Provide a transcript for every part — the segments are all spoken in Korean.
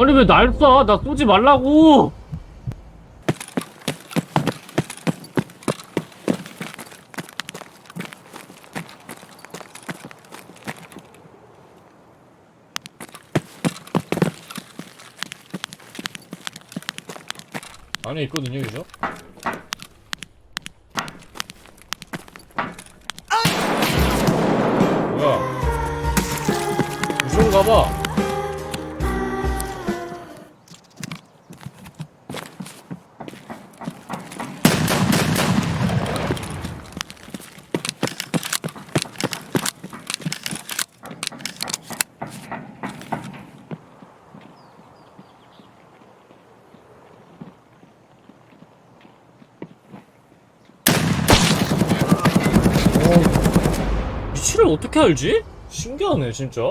아니 왜 날 쏴? 나 쏘지 말라고. 안에 있거든요, 유저. 뭐야? 유저인가 봐. 위치를 어떻게 알지? 신기하네 진짜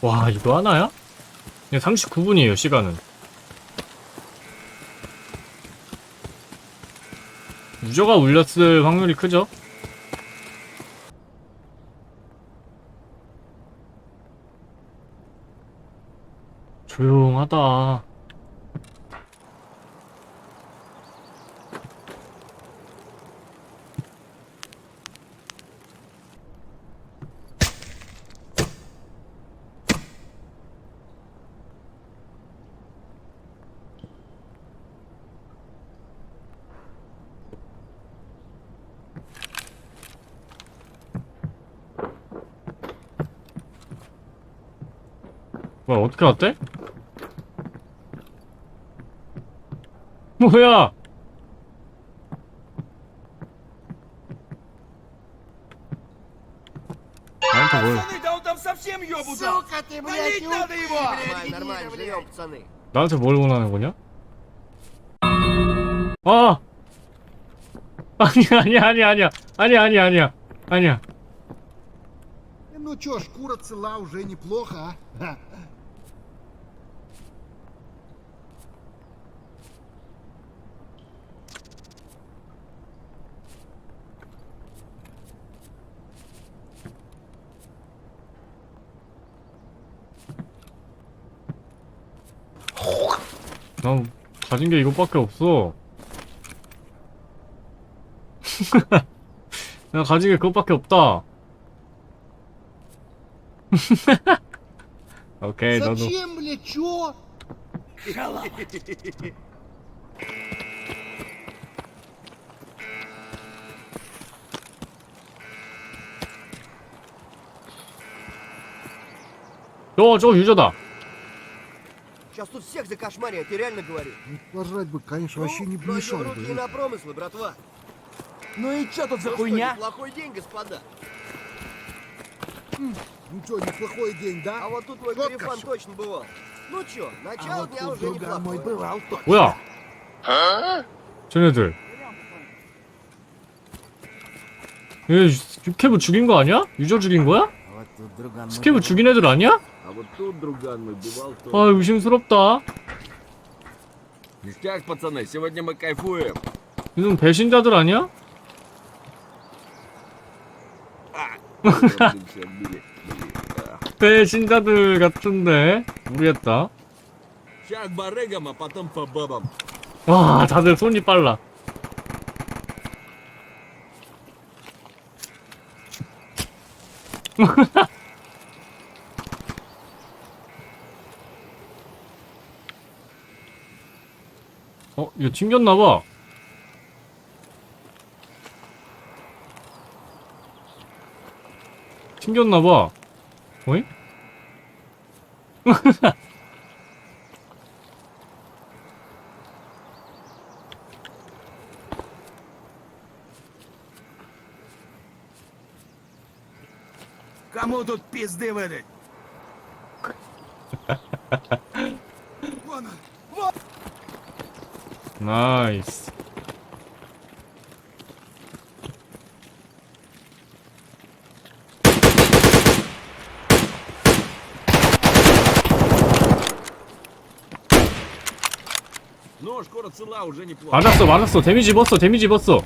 와 이거 하나야? 그냥 39분이에요 시간은 유저가 울렸을 확률이 크죠? 조용하다 뭐야 어떻게 왔대? 뭐야! 나한테 뭘 Да он там совсем ебутся! Сука ты, блядь, Налить надо его! Нормально, нормально, живем, пацаны. 나한테 뭘 원하는 거냐? 아! 아니 아니 아니 아니야 아니 아니 아니야 아니야 Ну чё, шкура цела уже неплохо, а? Ха. 난 가진 게 이것밖에 없어 나 가진 게 그것밖에 없다 오케이 너도 Зачем, блядь, чё? 저, 저 유저다 Сейчас тут всех закошмарят, я тебе реально говорю. Пожрать бы, конечно, вообще не Ну, мешало вроде руки бы. на промыслы, братва. Ну и чё тут за Ну что, хуйня? неплохой день, господа. Ну чё, неплохой день, А да? вот тут мой Вот корефан кошка. точно бывал. Ну чё, А начало вот дня тут уже друган мой неплохое. бывал точно. 뭐야 쟤네들 얘 스케브 죽인 거 아니야? 유저 죽인 거야? Вот тут друган мой 스케브 бывал. 죽인 애들 아니야? А вот тут друган мой бывал 아 의심스럽다 Ништяк, пацаны, сегодня мы кайфуем. 이놈 배신자들 아니야? Все отбили. А. 배신자들 같은데 모르겠다 Ща к барыгам, а потом по бабам. 와 다들 손이 빨라 어 이거 튕겼나봐 튕겼나봐 어이? Кому тут пизды выдать? 나이스 맞았어 맞았어. 데미지 입었어 데미지 입었어.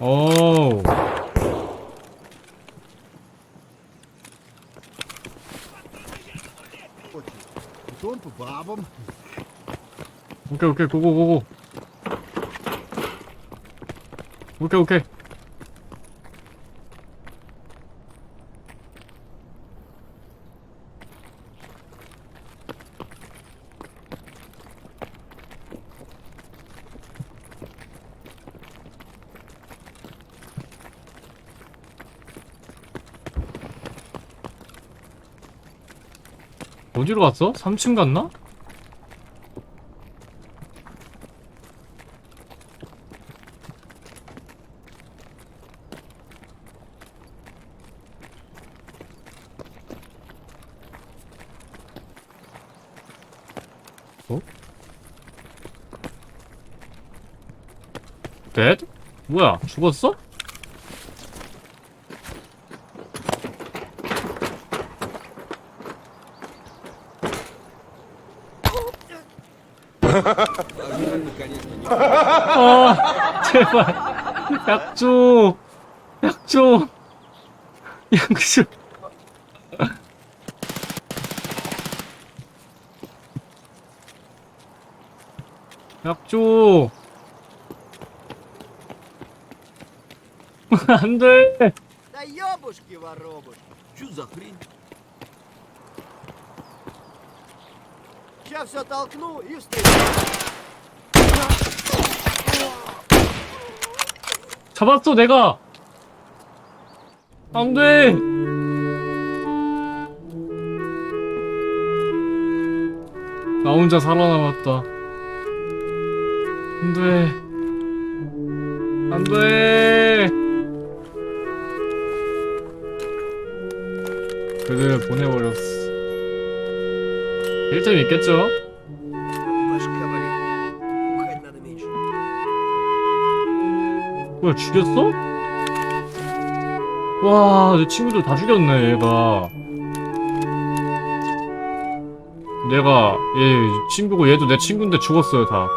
오우 бабам. 오케이 오케이 고고고고. 오케이 오케이. 어디로 갔어? 3층 갔나? 어? 데드? 뭐야 죽었어? Ожидать, конечно, не 아 제발 약줘 약줘 약줘 약줘 안돼 Да ёбушки воробушки. Чё за хрень? Сейчас все толкну и встречу. 잡았어 내가. 안돼. 나 혼자 살아남았다. 안돼. 안돼. 그들을 보내버렸어. 1점 있겠죠? 뭐야 죽였어? 와, 내 친구들 다 죽였네, 얘가. 내가 얘 친구고 얘도 내 친구인데 죽었어요, 다.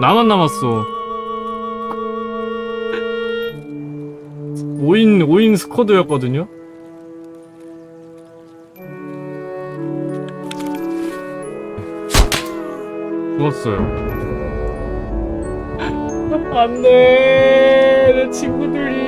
나만 남았어. 5인, 5인 스쿼드였거든요? 죽었어요. 안 돼, 내 친구들이.